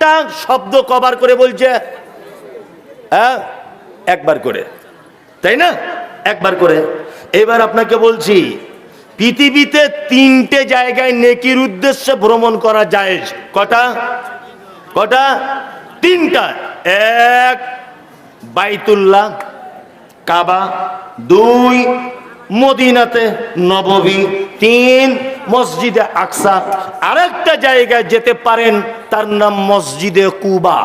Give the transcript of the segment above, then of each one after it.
একটা শব্দ কভার করে বলছে হ্যাঁ? একবার করে। তাই না? একবার করে। এবার আপনাকে বলছি, পৃথিবীতে তিনটে জায়গায় নেকির উদ্দেশ্যে ভ্রমণ করা যায়। কটা? কটা? তিনটা। এক, বাইতুল্লাহ, কাবা। দুই, মদিনাতে নববী তিন মসজিদে আকসা, আরেকটা জায়গায় যেতে পারেন, তার নাম মসজিদে কুবা।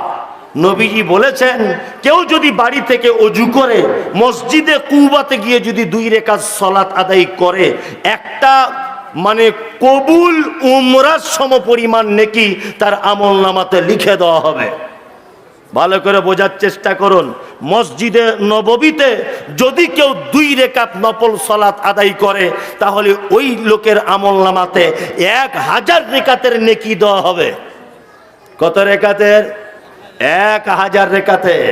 নবীজি বলেছেন, কেউ যদি বাড়ি থেকে অজু করে, মসজিদে কুবাতে গিয়ে যদি দুই রেখা সলাৎ আদায় করে, একটা মানে কবুল উমরার সম পরিমাণ নেকি তার আমল নামাতে লিখে দেওয়া হবে। ভালো করে বোঝার চেষ্টা করুন। মসজিদে, নববীতে যদি কেউ দুই রেকাত নপল সলাত আদায় করে, তাহলে ওই লোকের আমল নামাতে এক হাজার রেকাতের নেকি দেওয়া হবে। কত রেকাতের এক হাজার রেকাতের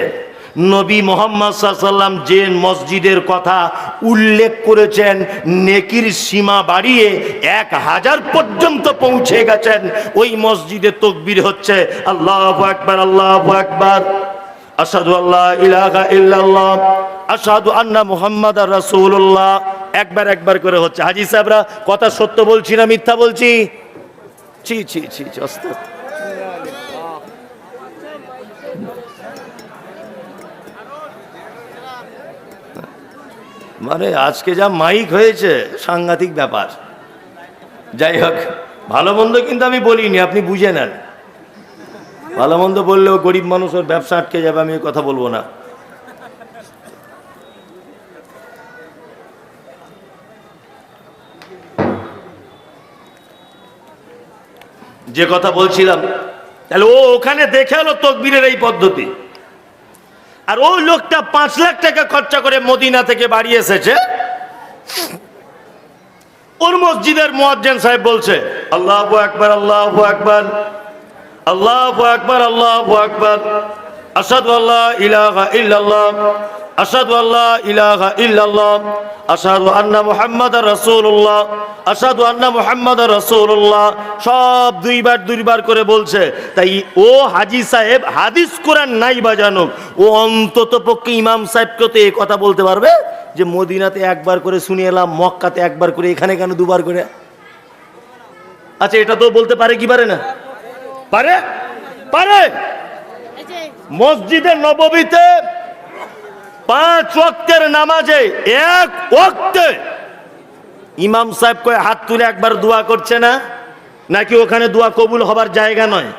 নবী মোহাম্মদ সাল্লাম যে মসজিদের কথা উল্লেখ করেছেন, নেকির সীমা বাড়িয়ে এক হাজার পর্যন্ত পৌঁছে গেছেন। ওই মসজিদে তকবির হচ্ছে, আল্লাহ একবার আল্লাহ একবার আসাদু আল্লাহ ইলাহা ইল্লাল্লাহ আসাদু আন্না আর রাসূলুল্লাহ। একবার একবার করে হচ্ছে। হাজি সাহেবরা, কথা সত্য বলছি না মিথ্যা বলছি? ছি ছি ছি ছি মানে আজকে যা মাইক হয়েছে, সাংঘাতিক ব্যাপার। যাই হোক, ভালো মন্দ কিন্তু আমি বলিনি, আপনি বুঝে নেন। ভালো মন্দ বললেও গরিব মানুষ ওর ব্যবসা আটকে যাবে, আমি কথা বলব না। যে কথা বলছিলাম, তাহলে ও ওখানে দেখে হলো তকবীরের এই পদ্ধতি। আর ওই লোকটা পাঁচ লাখ টাকা খরচা করে মদিনা থেকে বাড়ি এসেছে। ওর মসজিদের মোয়াজ্জেন সাহেব বলছে, আল্লাহ আকবর আল্লাহ আকবর আল্লাহ আকবর, আল্লাহ আকবার। আসাদু আল্লাহ ইলাহা ইল্লাল্লাহ আসাদু আল্লাহ ইলাহা ইল্লাল্লাহ আসাদু আন্না মুহাম্মাদ রাসূলুল্লাহ আসাদু আন্না মুহাম্মাদ রাসূলুল্লাহ, সব দুইবার দুইবার করে বলছে। তাই ও হাজি সাহেব হাদিস কোরআন নাই বাজানো, ও অন্তত পক্ষে ইমাম সাহেবকে তো এই কথা বলতে পারবে যে মদিনাতে একবার করে শুনে এলাম, মক্কাতে একবার করে, এখানে কেন দুবার করে? আচ্ছা এটা তো বলতে পারে কি পারে না? পারে? পারে! মসজিদে নববীতে পাঁচ ওয়াক্তের নামাজে এক ওয়াক্তে ইমাম সাহেব কয়ে, হাত তুলে একবার দোয়া করছে না? নাকি ওখানে দোয়া কবুল হবার জায়গা নয়?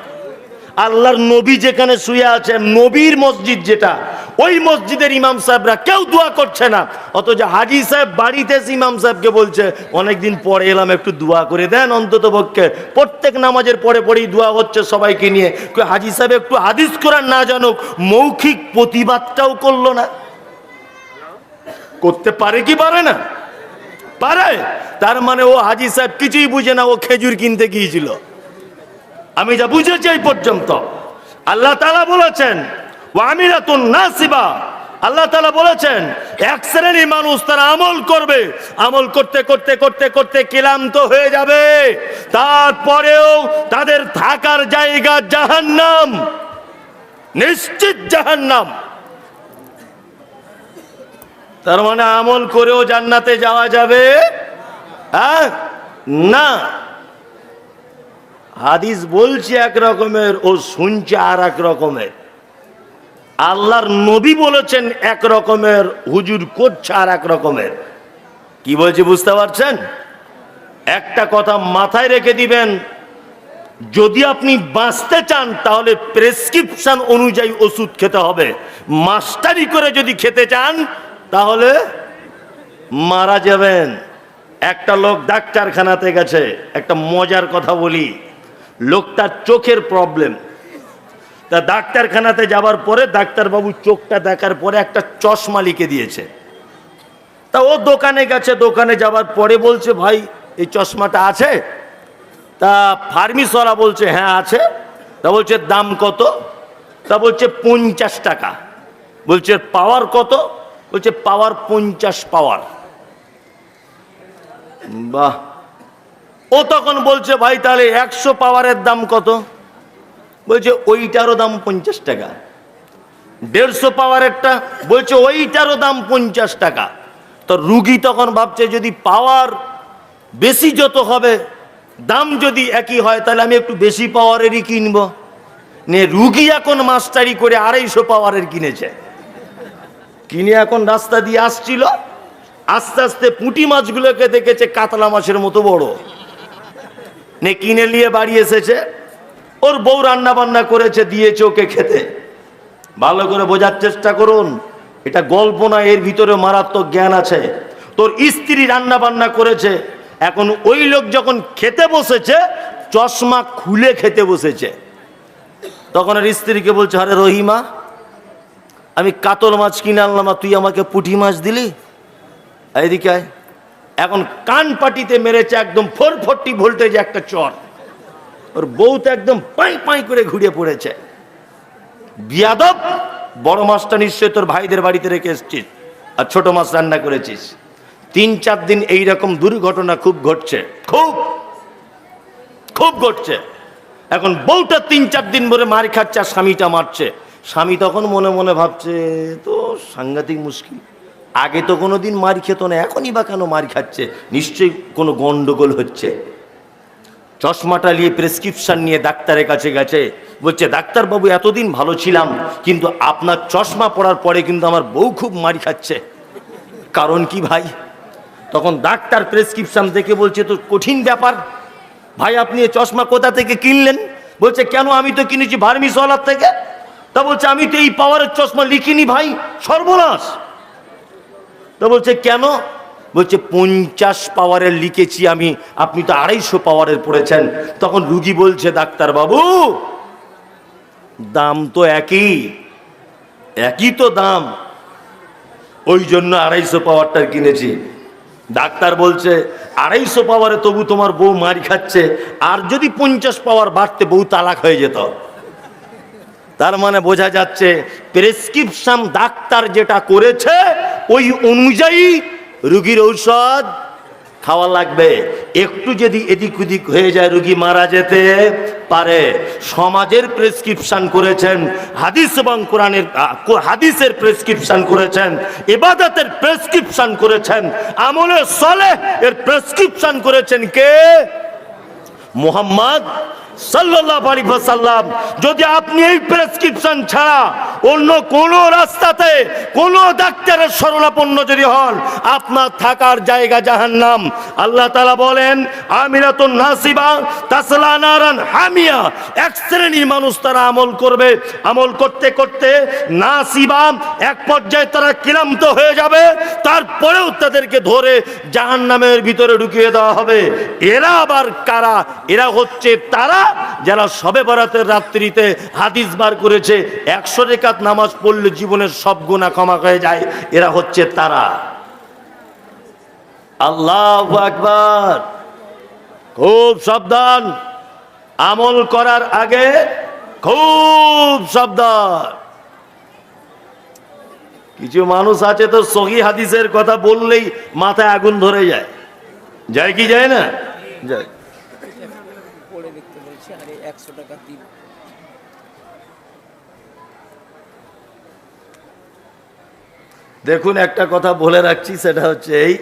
আল্লাহর নবী যেখানে শুয়ে আছে, নবীর মসজিদ যেটা ওই মসজিদের ইমাম সাহেবরা কেউ দোয়া করছে না। অথচ হাজি সাহেব বাড়িতে ইমাম সাহেবকে বলছে, অনেকদিন পরে এলাম, একটু দোয়া করে দেন অন্তত পক্ষে। প্রত্যেক নামাজের পরে পরেই দোয়া হচ্ছে সবাইকে নিয়ে। হাজি সাহেব, একটু হাদিস করার না জানুক, মৌখিক প্রতিবাদটাও করল না। করতে পারে কি পারে না? পারে। তার মানে ও হাজি সাহেব কিছুই বুঝে না, ও খেজুর কিনতে গিয়েছিল। আমি যা বুঝেছি এই পর্যন্ত। আল্লাহ তালা বলেছেন নাসিবা। আল্লাহ তালা বলেছেন, এক শ্রেণির মানুষ তারা আমল করবে। আমল করতে করতে করতে করতে ক্লান্ত হয়ে যাবে। তারপরেও তাদের থাকার জায়গা জাহান্নাম। নিশ্চিত জাহান্নাম। তার মানে আমল করেও জান্নাতে যাওয়া যাবে? হ্যাঁ? না। হাদিস বলছে এক রকমের ও শুনছে আর এক রকমের। আল্লাহর নবী বলেছেন এক রকমের, হুজুর করছে আর এক রকমের। কি বলছে বুঝতে পারছেন? একটা কথা মাথায় রেখে দিবেন, যদি আপনি বাঁচতে চান, তাহলে প্রেসক্রিপশন অনুযায়ী ওষুধ খেতে হবে। মাস্টারি করে যদি খেতে চান, তাহলে মারা যাবেন। একটা লোক ডাক্তারখানাতে গেছে, একটা মজার কথা বলি। লোকটার চোখের প্রবলেম তা ডাক্তারখানাতে যাবার পরে ডাক্তারবাবু চোখটা দেখার পরে একটা চশমা লিখে দিয়েছে। তা ও দোকানে গেছে, দোকানে যাবার পরে বলছে, ভাই, এই চশমাটা আছে? তা ফার্মিসরা বলছে হ্যাঁ আছে। তা বলছে, দাম কত? তা বলছে, পঞ্চাশ টাকা। বলছে, পাওয়ার কত? বলছে, পাওয়ার পঞ্চাশ পাওয়ার। বাহ। ও তখন বলছে, ভাই, তাহলে একশো পাওয়ারের দাম কত? বলছে, ওইটারও দাম পঞ্চাশ টাকা। দেড়শো পাওয়ার একটা বলছে, ওইটারও দাম পঞ্চাশ টাকা। তো রুগী তখন ভাবছে, যদি পাওয়ার বেশি যত হবে, দাম যদি একই হয়, তাহলে আমি একটু বেশি পাওয়ারেরই কিনবো। নে, রুগী এখন মাস্টারি করে আড়াইশো পাওয়ারের কিনেছে। কিনে এখন রাস্তা দিয়ে আসছিল, আস্তে আস্তে পুঁটি মাছগুলোকে দেখেছে, কাতলা মাছের মতো বড়। নে, কিনে নিয়ে বাড়ি এসেছে। ওর বউ রান্না বান্না করেছে, দিয়েছে ওকে খেতে। ভালো করে বোঝার চেষ্টা করুন। এটা গল্প না, এর ভিতরে মারাত্মক জ্ঞান আছে। তোর স্ত্রী রান্না বান্না করেছে, এখন ওই লোক যখন খেতে বসেছে, চশমা খুলে খেতে বসেছে। তখন আর স্ত্রীকে বলছে, আরে রহিমা, আমি কাতল মাছ কিনে আনলাম আর তুই আমাকে পুঁটি মাছ দিলি? এদিকে এখন কান পাটিতে মেরেছে একদম ফোর ফোরটি ভোল্টেজ একটা চর। ওর বউ তো একদম পাই পাই করে ঘুরে পড়েছে। বিয়াদব, বড় মাছটা নিশ্চয় তোর ভাইদের বাড়িতে রেখে এসছিস আর ছোট মাছ রান্না করেছিস। তিন চার দিন এইরকম দুর্ঘটনা খুব ঘটছে, খুব খুব ঘটছে। এখন বউটা তিন চার দিন ধরে মার খাচ্ছে আর স্বামীটা মারছে। স্বামী তখন মনে মনে ভাবছে, তো সাংঘাতিক মুশকিল। আগে তো কোনো দিন মার খেত না, এখনই বা কেন মার খাচ্ছে? নিশ্চয়ই কোনো গন্ডগোল হচ্ছে। চশমাটা নিয়ে প্রেসক্রিপশন নিয়ে ডাক্তারের কাছে গেছে। বলছে, ডাক্তারবাবু, এতদিন ভালো ছিলাম, কিন্তু আপনার চশমা পড়ার পরে কিন্তু আমার বউ খুব মারি খাচ্ছে। কারণ কি ভাই? তখন ডাক্তার প্রেসক্রিপশন দেখে বলছে তো কঠিন ব্যাপার। ভাই, আপনি এই চশমা কোথা থেকে কিনলেন? বলছে, কেন আমি তো কিনেছি ভার্মিসওয়ালার থেকে? তা বলছে, আমি তো এই পাওয়ারের চশমা লিখিনি ভাই, সর্বনাশ। তা বলছে, কেন? বলছে, পঞ্চাশ পাওয়ারের লিখেছি আমি, আপনি তো আড়াইশো পাওয়ারের পড়েছেন। তখন রুগী বলছে ডাক্তার বাবু দাম তো একই একই তো দাম। ওই জন্য আড়াইশো পাওয়ারটা কিনেছি। ডাক্তার বলছে, আড়াইশো পাওয়ারে তবু তোমার বউ মারি খাচ্ছে, আর যদি পঞ্চাশ পাওয়ার বাড়তে বউ তালাক হয়ে যেত। তার মানে বোঝা যাচ্ছে, প্রেসক্রিপশন ডাক্তার যেটা করেছে, ওই অনুযায়ী রুগীর ঔষধ খাওয়া লাগবে। একটু যদি এদিক ওদিক হয়ে যায়, রুগী মারা যেতে পারে। সমাজের প্রেসক্রিপশন করেছেন, হাদিস এবং কোরআনের হাদিসের প্রেসক্রিপশন করেছেন এবাদতের প্রেসক্রিপশন করেছেন, আমলে সলে এর প্রেসক্রিপশন করেছেন কে? মোহাম্মদ আলাইহি যদি আপনি এই প্রেসক্রিপশন ছাড়া অন্য কোন রাস্তাতে কোন ডাক্তারের শরণাপন্ন যদি হন, আপনার থাকার জায়গা জাহান্নাম। আল্লাহ তাআলা বলেন, আমিরাতুন নাসিবা তাসলা নারান হামিয়া। এক শ্রেণির মানুষ তারা আমল করবে। আমল করতে করতে নাসিবা এক পর্যায়ে তারা ক্লান্ত হয়ে যাবে। তারপরেও তাদেরকে ধরে জাহান্নামের ভিতরে ঢুকিয়ে দেওয়া হবে। এরা আবার কারা? এরা হচ্ছে তারা যারা সবে বরাতের রাত্রিতে হাদিস বার করেছে, একশো রেখাত নামাজ পড়লে জীবনের সব গুণা ক্ষমা হয়ে যায়। এরা হচ্ছে তারা। আল্লাহ আকবার। খুব সাবধান। আমল করার আগে খুব সাবধান। কিছু মানুষ আছে তো সহি হাদিসের কথা বললেই মাথায় আগুন ধরে যায়। যায় কি যায় না? যায় পড়ে দেখতে বলছি আরে একশো টাকা দিন দেখুন, একটা কথা বলে রাখছি, সেটা হচ্ছে এই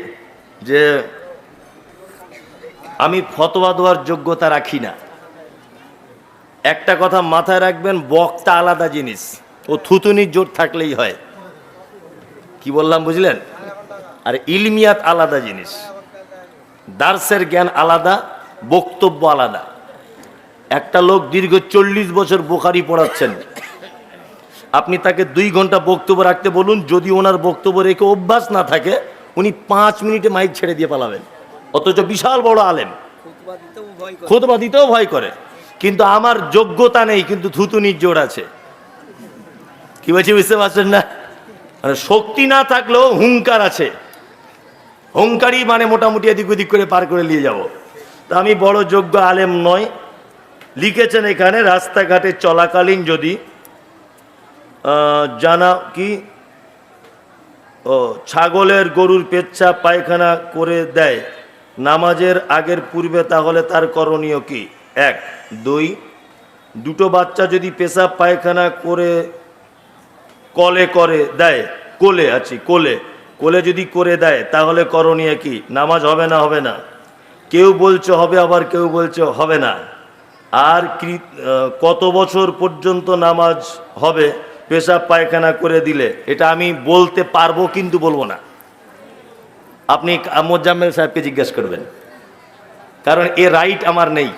যে আমি ফতোয়া দেওয়ার যোগ্যতা রাখি না। একটা কথা মাথায় রাখবেন, বক্তা আলাদা জিনিস, ও থুতুনির জোর থাকলেই হয়। কি বললাম, বুঝলেন? আর ইলমিয়াত আলাদা জিনিস, দার্সের জ্ঞান আলাদা, বক্তব্য আলাদা। একটা লোক দীর্ঘ চল্লিশ বছর বোখারি পড়াচ্ছেন। আপনি তাকে দুই ঘণ্টা বক্তব্য রাখতে বলুন, যদি ওনার বক্তব্য রেখে অভ্যাস না থাকে, উনি পাঁচ মিনিটে মাইক ছেড়ে দিয়ে পালাবেন। অথচ বিশাল বড় আলেম। খুতবা দিতেও ভয় করে। কিন্তু আমার যোগ্যতা নেই, কিন্তু থুতুনির জোর আছে। কি বলছি, বুঝতে পারছেন না? মানে শক্তি না থাকলেও হুঙ্কার আছে। হুঙ্কারই মানে মোটামুটি এদিক ওদিক করে পার করে নিয়ে যাব। তা আমি বড় যোগ্য আলেম নয় লিখেছেন এখানে, রাস্তাঘাটে চলাকালীন যদি জানা কি, ও, ছাগলের গরুর পেচ্ছা পায়খানা করে দেয়, নামাজের আগের পূর্বে তাহলে তার করণীয় কি? এক। দুই, দুটো বাচ্চা যদি পেশাব পায়খানা করে, কলে করে দেয়, কোলে, আছি, কোলে কোলে যদি করে দেয়, তাহলে করণীয় কি? নামাজ হবে না হবে না। কেউ বলছে হবে, আবার কেউ বলছে হবে না। আর কত বছর পর্যন্ত নামাজ হবে? পেশাব পায়খানা করে দিলে। এটা আমি বলতে পারব কিন্তু বলব না। আপনি মোজাম্মেল সাহেবকে জিজ্ঞেস করবেন। কারণ এ রাইট আমার নেই।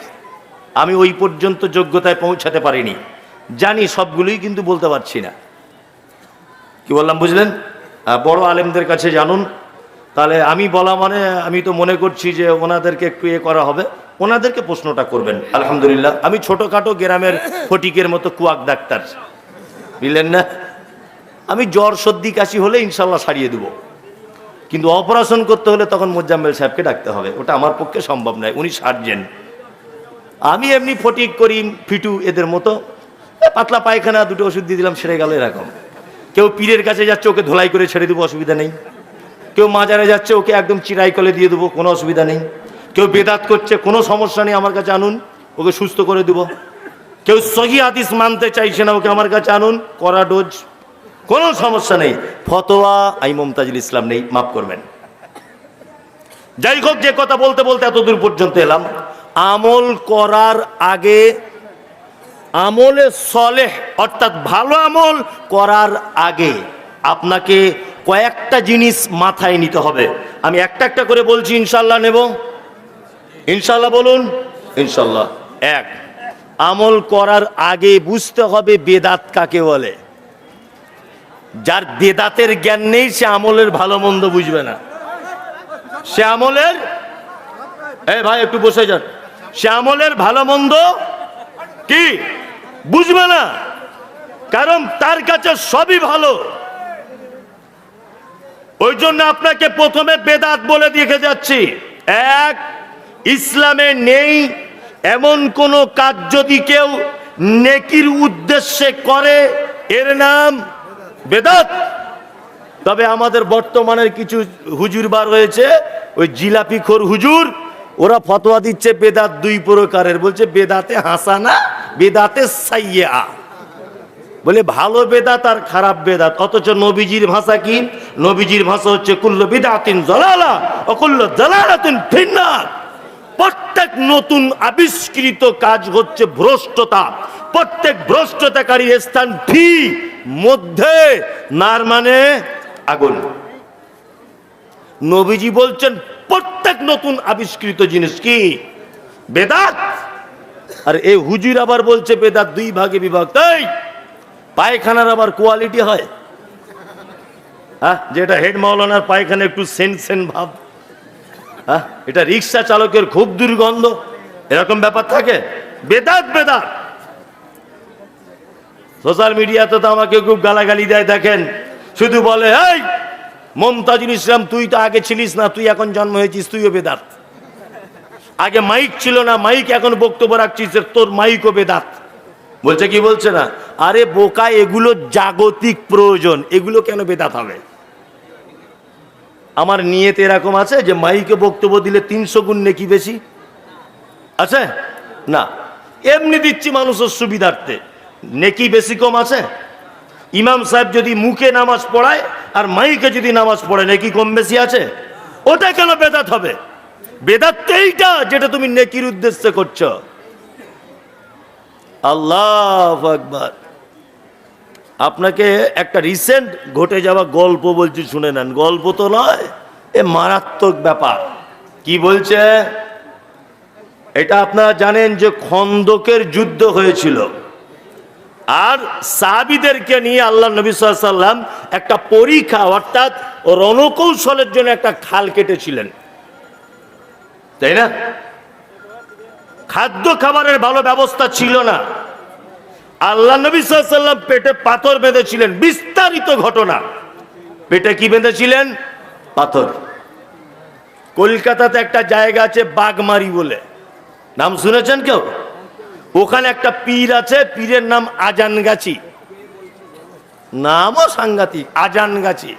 আমি ওই পর্যন্ত যোগ্যতায় পৌঁছাতে পারিনি। জানি সবগুলোই কিন্তু বলতে পারছি না। কি বললাম, বুঝলেন? বড় আলেমদের কাছে জানুন। তাহলে আমি বলা মানে আমি তো মনে করছি যে ওনাদেরকে একটু এ করা হবে। ওনাদেরকে প্রশ্নটা করবেন। আলহামদুলিল্লাহ, আমি ছোটোখাটো গ্রামের ফটিকের মতো কুয়াক ডাক্তার। বুঝলেন না? আমি জ্বর সর্দি কাশি হলে ইনশাল্লাহ সারিয়ে দেবো। কিন্তু অপারেশন করতে হলে তখন মোজাম্মেল সাহেবকে ডাকতে হবে। ওটা আমার পক্ষে সম্ভব নয়, উনি সার্জেন। আমি এমনি ফটিক করি, ফিটু এদের মতো। পাতলা পায়খানা, দুটো ওষুধ দিয়ে দিলাম, সেরে গেল এরকম। কেউ পীরের কাছে যাচ্ছে, ওকে ধোলাই করে ছেড়ে দেবো, অসুবিধা নেই। কেউ মাজারে যাচ্ছে, ওকে একদম চিরাই কলে দিয়ে দেবো, কোনো অসুবিধা নেই। কেউ বেদাত করছে, কোনো সমস্যা নেই, আমার কাছে আনুন, ওকে সুস্থ করে দেবো। কেউ সহি হাদিস মানতে চাইছে না, ওকে আমার কাছে আনুন, করা ডোজ, কোনো সমস্যা নেই। ফতোয়া আই মমতাজুল ইসলাম নেই, মাফ করবেন। যাই হোক, যে কথা বলতে বলতে এতদূর পর্যন্ত এলাম। আমল করার আগে, আমলে সলেহ, অর্থাৎ ভালো আমল করার আগে আপনাকে কয়েকটা জিনিস মাথায় নিতে হবে। আমি একটা একটা করে বলছি ইনশাল্লাহ নেব। ইনশাল্লাহ বলুন। ইনশাল্লাহ এক, আমল করার আগে বুঝতে হবে বেদাত কাকে বলে। যার বেদাতের জ্ঞান নেই, সে আমলের ভালো মন্দ বুঝবে না। সে আমলের এই ভাই, একটু বসে যান। সে আমলের ভালো মন্দ কি? বুঝবে না। কারণ তার কাছে সবই ভালো। ওই জন্য আপনাকে প্রথমে বেদাত বলে দেখে যাচ্ছি। এক ইসলামে নেই, এমন কোন কাজ যদি কেউ নেকির উদ্দেশ্যে করে, এর নাম বেদাত। তবে আমাদের বর্তমানের কিছু হুজুর বার হয়েছে ওই জিলাপি খোর হুজুর, ওরা ফতোয়া দিচ্ছে বেদাত দুই প্রকারের, বলছে বেদাতে হাসানা, বেদাতে সাইয়া। বলে ভালো বেদাত আর খারাপ বেদাত, অথচ নবীজির ভাষা কি? নবীজির ভাষা হচ্ছে কুল্ল বিদাতিন জলালা, অকুল্ল কুল্ল জলালাতিন ফিন্নার। প্রত্যেক নতুন আবিষ্কৃত কাজ হচ্ছে ভ্রষ্টতা। প্রত্যেক ভ্রষ্টতাকারী স্থান ফি মধ্যে, নার মানে আগুন। নবীজি বলছেন, প্রত্যেক নতুন আবিষ্কৃত জিনিস কি? বেদাত। আর এই হুজুর আবার বলছে, বেদাত দুই ভাগে বিভক্ত। এই, পায়খানার আবার কোয়ালিটি হয়। হ্যাঁ যেটা হেড মাওলানার পায়খানা একটু সেন সেন ভাব। হ্যাঁ এটা রিক্সা চালকের খুব দুর্গন্ধ। এরকম ব্যাপার থাকে? বেদাত বেদাত। সোশ্যাল মিডিয়াতে তো আমাকে খুব গালাগালি দেয়, দেখেন। শুধু বলে এই মমতাজুল ইসলাম, তুই তো আগে ছিলিস না, তুই এখন জন্ম হয়েছিস, তুইও বেদাত। আগে মাইক ছিল না, মাইক এখন বক্তব্য রাখছিস তোর মাইকও বেদাত। বলছে, কি বলছে না? আরে বোকা, এগুলো জাগতিক প্রয়োজন, এগুলো কেন বেদাত হবে? আমার নিয়তে এরকম আছে যে মাইকে বক্তব্য দিলে তিনশো গুণ নেকি বেশি? আছে? না। এমনি দিচ্ছি মানুষের সুবিধার্থে। নেকি বেশি কম আছে? ইমাম সাহেব যদি মুখে নামাজ পড়ায় আর মাইকে যদি নামাজ পড়ে নেকি কম বেশি আছে? ওটা কেন বেদাত হবে? বেদাত এইটা যেটা তুমি নেকির উদ্দেশ্যে করছ। আল্লাহ আকবার। আপনাকে একটা রিসেন্ট ঘটে যাওয়া গল্প বলছি, শুনে নেন। গল্প তো নয়, এ মারাত্মক ব্যাপার। কি বলছে? এটা আপনারা জানেন যে খন্দকের যুদ্ধ হয়েছিল। আর সাহাবিদেরকে নিয়ে আল্লাহ নবী সাল্লাম একটা পরীক্ষা, অর্থাৎ রণকৌশলের জন্য একটা খাল কেটেছিলেন। তাই না? খাদ্য খাবারের ভালো ব্যবস্থা ছিল না। আল্লাহ নবী সাল্লাম পেটে পাথর বেঁধেছিলেন। বিস্তারিত ঘটনা। পেটে কি বেঁধেছিলেন? পাথর। কলকাতাতে একটা জায়গা আছে বাগমারি বলে। নাম শুনেছেন কেউ? ওখানে একটা পীর আছে, পীরের নাম আজানগাছি। নামও সাংঘাতিক, আজানগাছি।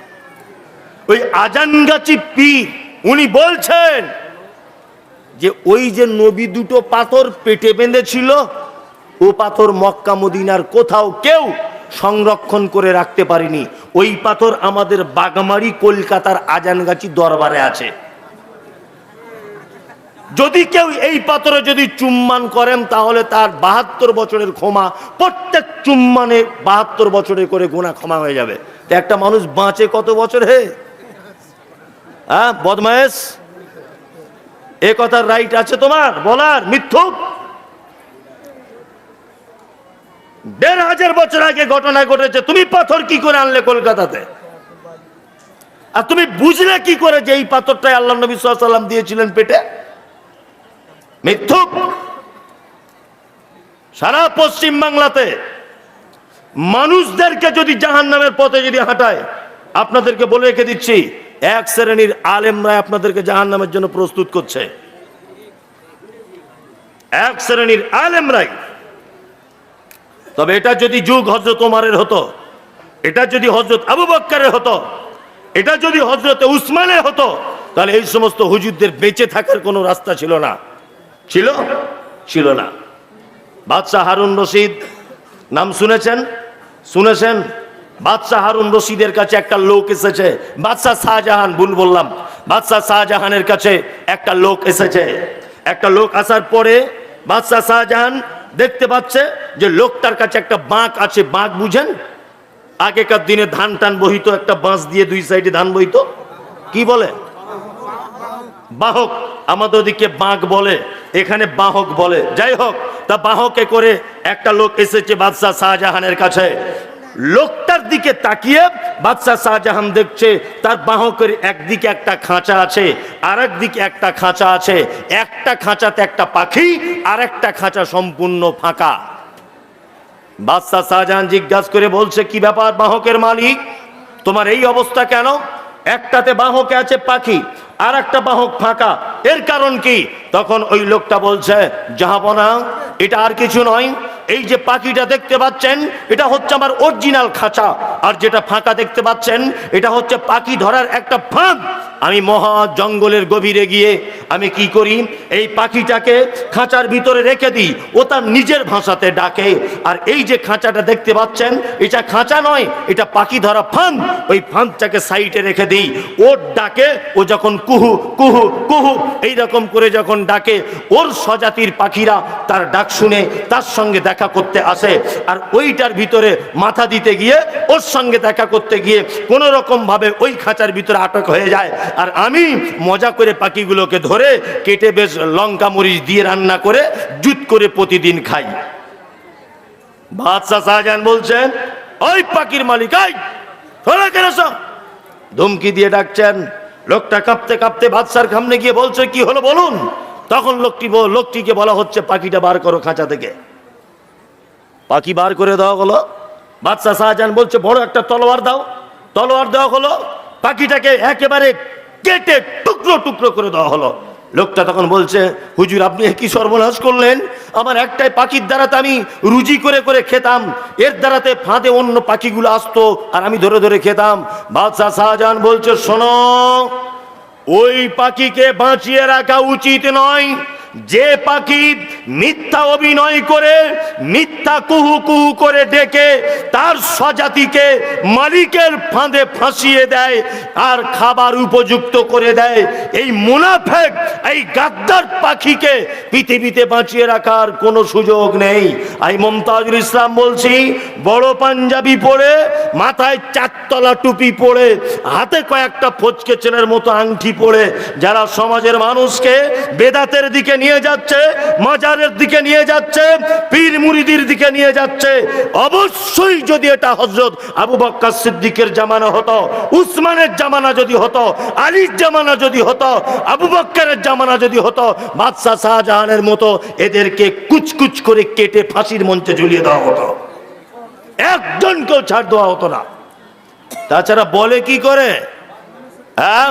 ওই আজানগাছি পীর, উনি বলছেন যে ওই যে নবী দুটো পাথর পেটে বেঁধেছিল ও পাথর মক্কা, মদিনার কোথাও কেউ সংরক্ষণ করে রাখতে পারেনি। ওই পাথর আমাদের বাগামারি, কলকাতার আজানগাছি দরবারে আছে। যদি কেউ এই পাথরে যদি চুম্বান করেন, তাহলে তার বাহাত্তর বছরের ক্ষমা, প্রত্যেক চুম্বানে বাহাত্তর বছরে করে গোনা ক্ষমা হয়ে যাবে। একটা মানুষ বাঁচে কত বছর হে? হ্যাঁ বদমায়েশ? এ কথার রাইট আছে তোমার, বলার, মিথ্যুক? দেড় হাজার বছর আগে ঘটনা ঘটেছে, তুমি পাথর কি করে আনলে কলকাতাতে? আর তুমি বুঝলে কি করে যে এই পাথরটাই আল্লাহ নবী সাল্লাম দিয়েছিলেন পেটে? মিথ্যুক। সারা পশ্চিম বাংলাতে মানুষদেরকে যদি জাহান নামের পথে যদি হাঁটায়, আপনাদেরকে বলে রেখে দিচ্ছি, এক শ্রেণির আলেমরা আপনাদেরকে জাহান নামের জন্য প্রস্তুত করছে। এক শ্রেণির আলেমরাই তবে এটা যদি যুগ হজরত ওমারের হতো, এটা যদি হজরত আবু বক্কারের হতো, এটা যদি হজরত উসমানের হতো, তাহলে এই সমস্ত হুজুরদের বেঁচে থাকার কোনো রাস্তা ছিল না। ছিল? ছিল না। বাদশাহ হারুন রশিদ, নাম শুনেছেন? শুনেছেন? বাদশাহ হারুন রশিদের কাছে একটা লোক এসেছে। বাদশাহ শাহজাহান, ভুল বললাম। বাদশাহ শাহজাহানের কাছে একটা লোক এসেছে। একটা লোক আসার পরে বাদশাহ শাহজাহান দেখতে পাচ্ছে যে লোকটার কাছে একটা বাঁক আছে, বাঁক বুঝেন? আগেকার দিনে ধান টান বহিত, একটা বাঁশ দিয়ে দুই সাইডে ধান বহিত। কি বলে? বাহক, আমাদের ওদিকে বাঁক বলে, এখানে বাহক বলে। যাই হোক, তা বাহকে করে একটা লোক এসেছে বাদশাহ শাহজাহানের কাছে। লোকটার দিকে তাকিয়ে বাদশাহ শাহজাহান দেখছে, তার বাহকের একদিকে একটা খাঁচা আছে আর একদিকে একটা খাঁচা আছে। একটা খাঁচাতে একটা পাখি আর একটা খাঁচা সম্পূর্ণ ফাঁকা। বাদশাহ শাহজাহান জিজ্ঞাসা করে বলছে, কি ব্যাপার বাহকের মালিক? তোমার এই অবস্থা কেন? একটাতে বাহকে আছে পাখি আর একটা বাহক ফাঁকা। এর কারণ কি? তখন ওই লোকটা বলছে জাহাবনা এটা আর কিছু নয়। এই যে পাখিটা দেখতে পাচ্ছেন, এটা হচ্ছে আমার অরিজিনাল খাঁচা। আর যেটা ফাঁকা দেখতে পাচ্ছেন, এটা হচ্ছে পাখি ধরার একটা ফাঁক আমি মহা জঙ্গলের গভীরে গিয়ে আমি কি করি? এই পাখিটাকে খাঁচার ভিতরে রেখে দিই। ও তার নিজের ভাষাতে ডাকে। আর এই যে খাঁচাটা দেখতে পাচ্ছেন, এটা খাঁচা নয়, এটা পাখি ধরা ফাঁদ। ওই ফাঁদটাকে সাইডে রেখে দিই। ওর ডাকে, ও যখন কুহু কুহু কুহু। এই রকম করে যখন ডাকে, ওর স্বজাতির পাখিরা তার ডাক শুনে তার সঙ্গে দেখা করতে আসে। আর ওইটার ভিতরে মাথা দিতে গিয়ে ওর সঙ্গে দেখা করতে গিয়ে কোনো রকম ভাবে ওই খাঁচার ভিতরে আটক হয়ে যায়। আর আমি মজা করে পাখিগুলোকে ধরে কেটে বেশ লঙ্কা মরিচ দিয়ে রান্না করে, জুত করে প্রতিদিন খাই। বাদশাহ শাহজাহান বলছেন, ওই পাখির মালিক ধমকি দিয়ে ডাকছেন লোকটা কাঁপতে কাঁপতে বাদশার সামনে গিয়ে বলছে, কি হলো বলুন? তখন লোকটি লোকটিকে বলা হচ্ছে, পাখিটা বার করো খাঁচা থেকে। পাখি বার করে দেওয়া হলো। বাদশাহ শাহজাহান বলছে, বড় একটা তলোয়ার দাও। তলোয়ার দেওয়া হলো। পাখিটাকে একেবারে কেটে টুকরো টুকরো করে দেওয়া হলো। লোকটা তখন বলছে, হুজুর, আপনি কি সর্বনাশ করলেন? আমার একটাই পাখির দ্বারাতে আমি রুজি করে করে খেতাম। এর দ্বারাতে ফাঁদে অন্য পাখিগুলো আসতো আর আমি ধরে ধরে খেতাম। বাদশাহ শাহজাহান বলছে, শোনো, ওই পাখিকে বাঁচিয়ে রাখা উচিত নয়। যে পাখি মিথ্যা অভিনয় করে, মিথ্যা কুহু কুহু করে ডেকে, তার স্বজাতিকে মালিকের ফাঁদে ফাঁসিয়ে দেয় আর খাবার উপযুক্ত করে দেয়। এই মুনাফেক, এই গাদ্দার পাখিকে পৃথিবীতে বাঁচিয়ে রাখার কোনো সুযোগ নেই। আমি মমতাজুল ইসলাম বলছি, বড় পাঞ্জাবি পরে, মাথায় চারতলা টুপি পরে, হাতে কয়েকটা ফচকে চেনের মতো আংটি পরে, যারা সমাজের মানুষকে বেদাতের দিকে নিয়ে যাচ্ছে, মাজারের দিকে নিয়ে যাচ্ছে, পীর মুরিদির দিকে নিয়ে যাচ্ছে। অবশ্যই যদি এটা হজরত আবু বক্কা সিদ্দিকের জামানা হতো, উসমানের জামানা যদি হতো, আলীর জামানা যদি হতো, আবু বক্কারের জামানা যদি হতো, বাদশাহ শাহজাহানের মতো এদেরকে কুচকুচ করে কেটে ফাঁসির মঞ্চে ঝুলিয়ে দেওয়া হতো। একজনকেও ছাড় দেওয়া হতো না। তাছাড়া বলে কি করে? হ্যাঁ?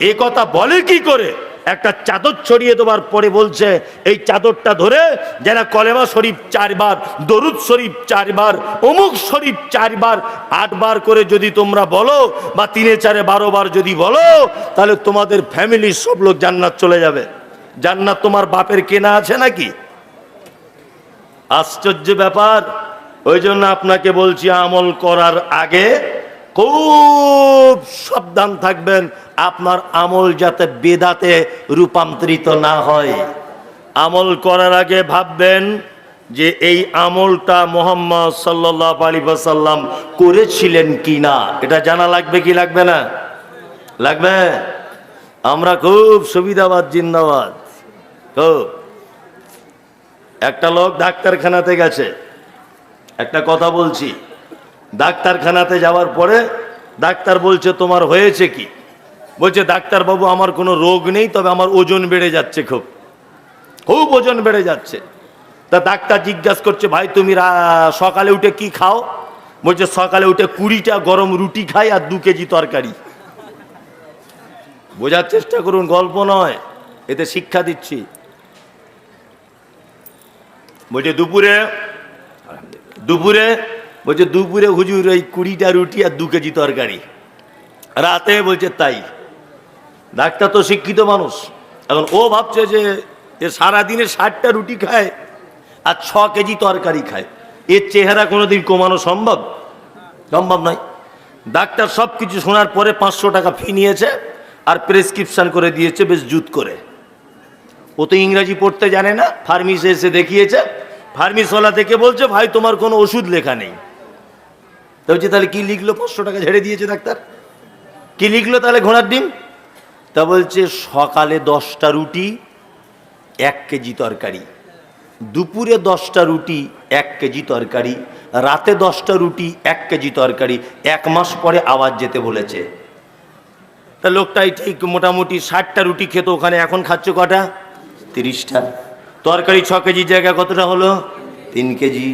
এ কথা বলে কি করে? একটা চাদর ছড়িয়ে দেওয়ার পরে বলছে, এই চাদরটা ধরে যেন কলেমা শরীফ চারবার, দরুদ শরীফ চারবার, অমুক শরীফ চারবার, আটবার করে যদি তোমরা বলো বা তিনে চারে বারো বার যদি বলো, তাহলে তোমাদের ফ্যামিলির সব লোক জান্নাত চলে যাবে। জান্নাত তোমার বাপের কেনা আছে নাকি? আশ্চর্য ব্যাপার। ওই জন্য আপনাকে বলছি, আমল করার আগে খুব সাবধান থাকবেন, আপনার আমল যাতে বেদাতে রূপান্তরিত না হয়। আমল করার আগে ভাববেন যে এই আমলটা মোহাম্মদ সাল্লাহ আলী সাল্লাম করেছিলেন কি না এটা জানা লাগবে কি লাগবে না? লাগবে? আমরা খুব সুবিধাবাদ, জিন্দাবাদ। খুব। একটা লোক ডাক্তারখানাতে গেছে। একটা কথা বলছি। ডাক্তারখানাতে যাওয়ার পরে ডাক্তার বলছে, তোমার হয়েছে কি? বলছে, ডাক্তারবাবু, আমার কোনো রোগ নেই, তবে আমার ওজন বেড়ে যাচ্ছে খুব। খুব ওজন বেড়ে যাচ্ছে। তা ডাক্তার জিজ্ঞাসা করছে, ভাই, তুমি সকালে উঠে কি খাও? বলছে, সকালে উঠে কুড়িটা গরম রুটি খাই আর দু কেজি তরকারি। বোঝার চেষ্টা করুন, গল্প নয়, এতে শিক্ষা দিচ্ছি। বলছে, দুপুরে দুপুরে বলছে, দুপুরে হুজুর ওই কুড়িটা রুটি আর দু কেজি তরকারি। রাতে বলছে, তাই। ডাক্তার তো শিক্ষিত মানুষ। এখন ও ভাবছে যে এ সারাদিনে ষাটটা রুটি খায় আর ছ কেজি তরকারি খায়। এর চেহারা কোনোদিন কমানো সম্ভব? সম্ভব নয়। ডাক্তার সব কিছু শোনার পরে পাঁচশো টাকা ফি নিয়েছে আর প্রেসক্রিপশান করে দিয়েছে বেশ জুত করে। ও তো ইংরাজি পড়তে জানে না, ফার্মিসে এসে দেখিয়েছে। ফার্মিসওয়ালা থেকে বলছে, ভাই, তোমার কোনো ওষুধ লেখা নেই। তো বলছে, তাহলে কি লিখলো? পাঁচশো টাকা ঝেড়ে দিয়েছে ডাক্তার। কি লিখলো তাহলে ঘোড়ার ডিম? তা বলছে, সকালে দশটা রুটি, এক কেজি তরকারি। দুপুরে দশটা রুটি, এক কেজি তরকারি। রাতে দশটা রুটি, এক কেজি তরকারি। এক মাস পরে আবার যেতে বলেছে। তা লোকটাই ঠিক মোটামুটি ষাটটা রুটি খেত ওখানে, এখন খাচ্ছে কটা? তিরিশটা। তরকারি ছ কেজির জায়গায় কতটা হলো? তিন কেজি।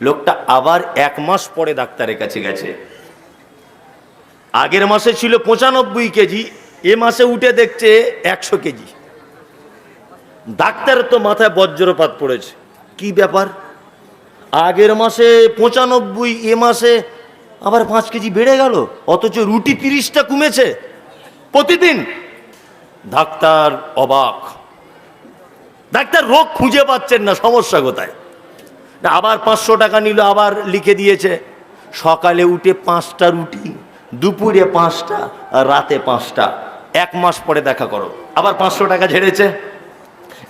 লোকটা আবার এক মাস পরে ডাক্তারের কাছে গেছে। আগের মাসে ছিল পঁচানব্বই কেজি, এ মাসে উঠে দেখছে একশো কেজি। ডাক্তারের তো মাথায় বজ্রপাত পড়েছে। কি ব্যাপার? আগের মাসে পঁচানব্বই, এ মাসে আবার পাঁচ কেজি বেড়ে গেল, অথচ রুটি তিরিশটা কমেছে। প্রতিদিন। ডাক্তার অবাক। ডাক্তার রোগ খুঁজে পাচ্ছেন না, সমস্যা কোথায়? আবার পাঁচশো টাকা নিল, আবার লিখে দিয়েছে, সকালে উঠে পাঁচটা রুটি, দুপুরে পাঁচটা রাতে পাঁচটা। এক মাস পরে দেখা করো, আবার পাঁচশো টাকা ঝেড়েছে।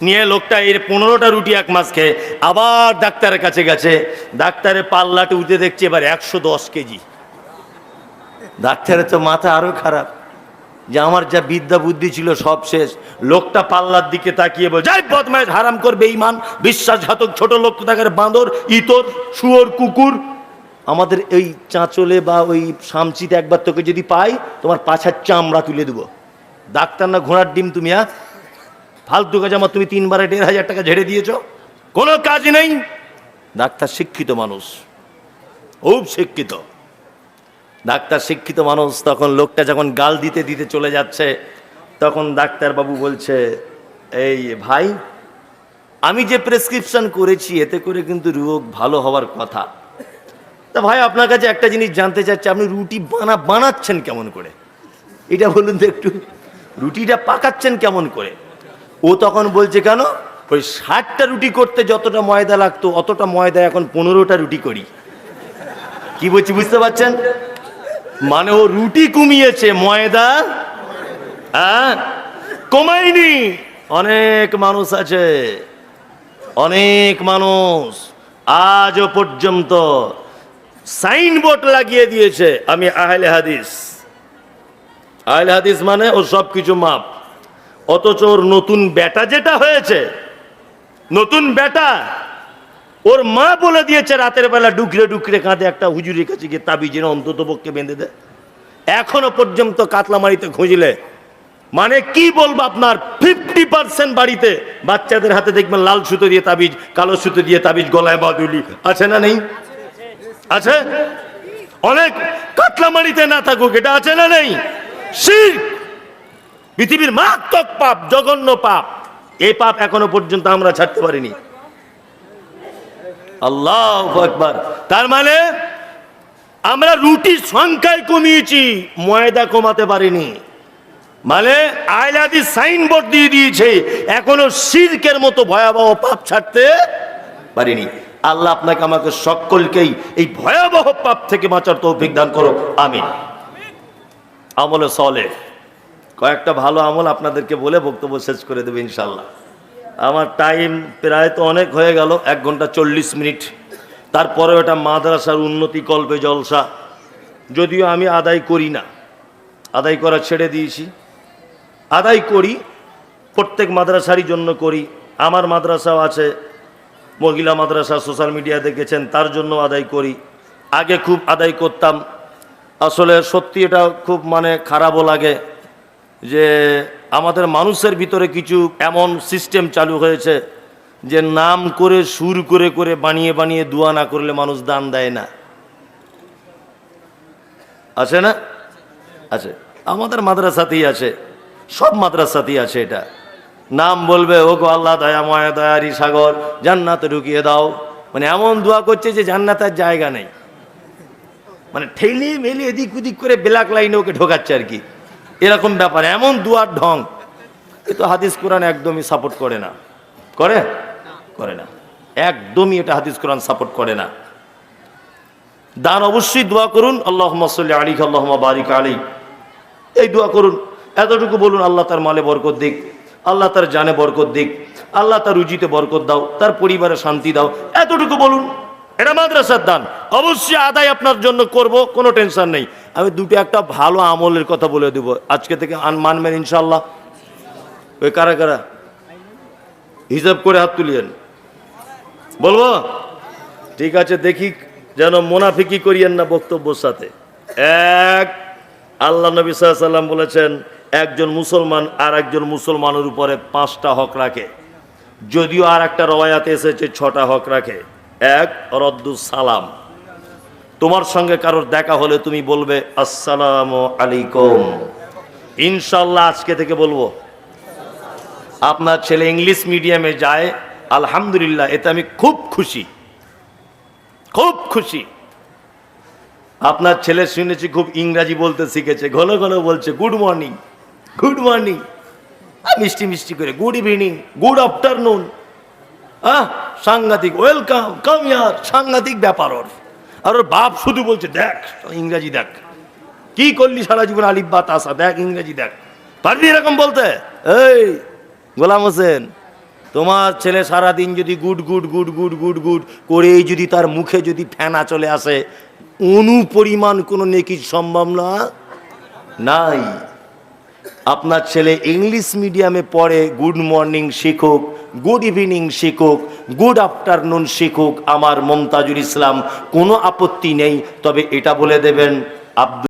নিয়ে লোকটা এর পনেরোটা রুটি এক মাস খেয়ে আবার ডাক্তারের কাছে গেছে, ডাক্তারের পাল্লাটে উঠে দেখছে এবার একশো দশ কেজি। ডাক্তারের তো মাথা আরও খারাপ। যে আমার যা বিদ্যা বুদ্ধি ছিল সব শেষ। লোকটা পাল্লার দিকে তাকিয়ে বল, যাই বদমাইশ, হারাম করবে ইমান বিশ্বাসঘাতক ছোট লোক তাকে বাঁদর, ইতর, শুয়োর, কুকুর। আমাদের এই চাঁচলে বা ওই সামচিতে একবার তোকে যদি পাই, তোমার পাছার চামড়া তুলে দেবো। ডাক্তার না ঘোড়ার ডিম তুমি হ্যাঁ? ফালতু কাজ আমার, তুমি তিনবারে দেড় হাজার টাকা ঝেড়ে দিয়েছ। কোনো কাজ নেই। ডাক্তার শিক্ষিত মানুষ। খুব শিক্ষিত। ডাক্তার শিক্ষিত মানুষ, তখন লোকটা যখন গাল দিতে দিতে চলে যাচ্ছে, তখন ডাক্তারবাবু বলছে, এই ভাই, আমি যে প্রেসক্রিপশন করেছি, এতে করে কিন্তু রোগ ভালো হওয়ার কথা। তা ভাই, আপনার কাছে একটা জিনিস জানতে চাচ্ছি, আপনি রুটি বানা, বানাচ্ছেন কেমন করে? এটা বলুন তো একটু, রুটিটা পাকাচ্ছেন কেমন করে? ও তখন বলছে, কেন? ওই ষাটটা রুটি করতে যতটা ময়দা লাগতো, অতটা ময়দা এখন পনেরোটা রুটি করি। কি বলছি, বুঝতে পারছেন? মানে ও রুটি কমিয়েছে, ময়দা? হ্যাঁ? কমায়নি। অনেক মানুষ আছে। অনেক মানুষ আজও পর্যন্ত সাইনবোর্ড লাগিয়ে দিয়েছে, আমি আহলে হাদিস। আহলে হাদিস মানে ও সব কিছু মাপ। অথচ ওর নতুন বেটা যেটা হয়েছে, নতুন বেটা ওর মা বলে দিয়েছে রাতের বেলা ডুকরে ডুকরে কাঁধে একটা হুজুরের কাছে গিয়ে তাবিজের অন্তত পক্ষে বেঁধে দেয় এখনও পর্যন্ত কাতলামারিতে খুঁজলে। মানে কি বলব আপনার? ফিফটি পার্সেন্ট বাড়িতে বাচ্চাদের হাতে দেখবেন লাল সুতো দিয়ে তাবিজ, কালো সুতো দিয়ে তাবিজ, গলায় বাদুলি। আছে না নেই? আছে? অনেক কাতলামারিতে না থাকুক, এটা আছে না নেই? পৃথিবীর মারাত্মক পাপ, জঘন্য পাপ। এই পাপ এখনও পর্যন্ত আমরা ছাড়তে পারিনি। আল্লাহ একবার তার মানে আমরা রুটির সংখ্যায় কমিয়েছি, ময়দা কমাতে পারিনি। মানে আয়লাদি সাইনবোর্ড দিয়ে দিয়েছে, এখনও সিরকের মতো ভয়াবহ পাপ ছাড়তে পারিনি। আল্লাহ আপনাকে আমাকে সকলকেই এই ভয়াবহ পাপ থেকে বাঁচার তৌফিক দান করো আমিন। আমলে সলে। কয়েকটা ভালো আমল আপনাদেরকে বলে বক্তব্য শেষ করে দেবে ইনশাল্লাহ আমার টাইম প্রায় তো অনেক হয়ে গেল, এক ঘণ্টা চল্লিশ মিনিট। তারপরে এটা মাদ্রাসার উন্নতি কল্পে জলসা। যদিও আমি আদায় করি না। আদায় করা ছেড়ে দিয়েছি। আদায় করি, প্রত্যেক মাদ্রাসারই জন্য করি। আমার মাদ্রাসাও আছে। মহিলা মাদ্রাসা সোশ্যাল মিডিয়া দেখেছেন, তার জন্য আদায় করি। আগে খুব আদায় করতাম। আসলে সত্যি এটা খুব মানে খারাপও লাগে। যে আমাদের মানুষের ভিতরে কিছু এমন সিস্টেম চালু হয়েছে যে নাম করে, সুর করে করে বানিয়ে বানিয়ে দোয়া না করলে মানুষ দান দেয় না। আছে না? আছে। আমাদের মাদ্রাসাতেই আছে। সব মাদ্রাসাতেই আছে এটা। নাম বলবে ও গো আল্লাহ দয়াময় দয়ারি সাগর, জান্নাতে ঢুকিয়ে দাও। মানে এমন দোয়া করছে যে জান্নাতের জায়গা নেই। মানে ঠেলি মেলি এদিক ওদিক করে ব্ল্যাক লাইনে ওকে ঢোকাচ্ছে আর কি। এরকম ব্যাপার, এমন দুয়ার ঢং। এ তো হাদিস কোরআন একদমই সাপোর্ট করে না। করে? করে না। একদমই এটা হাদিস কোরআন সাপোর্ট করে না। দান অবশ্যই দোয়া করুন আল্লাহ সাল্লি আলী আল্লাহ বারিক আলী এই দোয়া করুন। এতটুকু বলুন, আল্লাহ তার মালে বরকত দিক, আল্লাহ তার জানে বরকত দিক, আল্লাহ তার রুজিতে বরকত দাও, তার পরিবারে শান্তি দাও। এতটুকু বলুন। এটা মাদ্রাসার দান। অবশ্যই আদায় আপনার জন্য করব, কোনো টেনশন নেই। আমি দুটো একটা ভালো আমলের কথা বলে দেব। আজকে থেকে আন- মানবেন ইনশাল্লাহ ওই কারা কারা? হিসাব করে হাত তুলিয়েন। বলব? ঠিক আছে, দেখি যেন মোনাফিকি করিয়েন না বক্তব্যর সাথে। এক, আল্লাহ নবী সাল্লাম বলেছেন, একজন মুসলমান আর একজন মুসলমানের উপরে পাঁচটা হক রাখে। যদিও আর একটা রওয়ায়াতে এসেছে, ছটা হক রাখে। এক, রদ্দু সালাম। তোমার সঙ্গে কারোর দেখা হলে তুমি বলবে, আসসালামু আলাইকুম। ইনশাল্লাহ আজকে থেকে বলব। আপনার ছেলে ইংলিশ মিডিয়ামে যায়, আলহামদুলিল্লাহ, এতে আমি খুব খুশি। খুব খুশি। আপনার ছেলে শুনেছি খুব ইংরাজি বলতে শিখেছে, ঘন ঘন বলছে, গুড মর্নিং গুড মর্নিং। মিষ্টি মিষ্টি করে, good evening, good afternoon. Ah সাংঘাতিক ওয়েলকাম কাম ইয়ার সাংঘাতিক ব্যাপার ওর। আর ওর বাপ শুধু বলছে, দেখ, ইংরাজি দেখ। কি করলি সারা জীবন আলিফ বা তাসা? দেখ, ইংরেজি দেখ। পারবি এরকম বলতে? এই, গোলাম হোসেন, তোমার ছেলে সারা দিন যদি good good good good good good করেই যদি তার মুখে যদি ফেনা চলে আসে, অনুপরিমাণ কোনো নেকি সম্ভব না নাই। আপনার ছেলে ইংলিশ মিডিয়ামে পড়ে গুড মর্নিং শিখুক গুড ইভিনিং শিখুক গুড আফটারনুন শিখুক, আমার মমতাজুল ইসলাম, কোনো আপত্তি নেই, তবে এটা বলে দেবেন, আব্দুল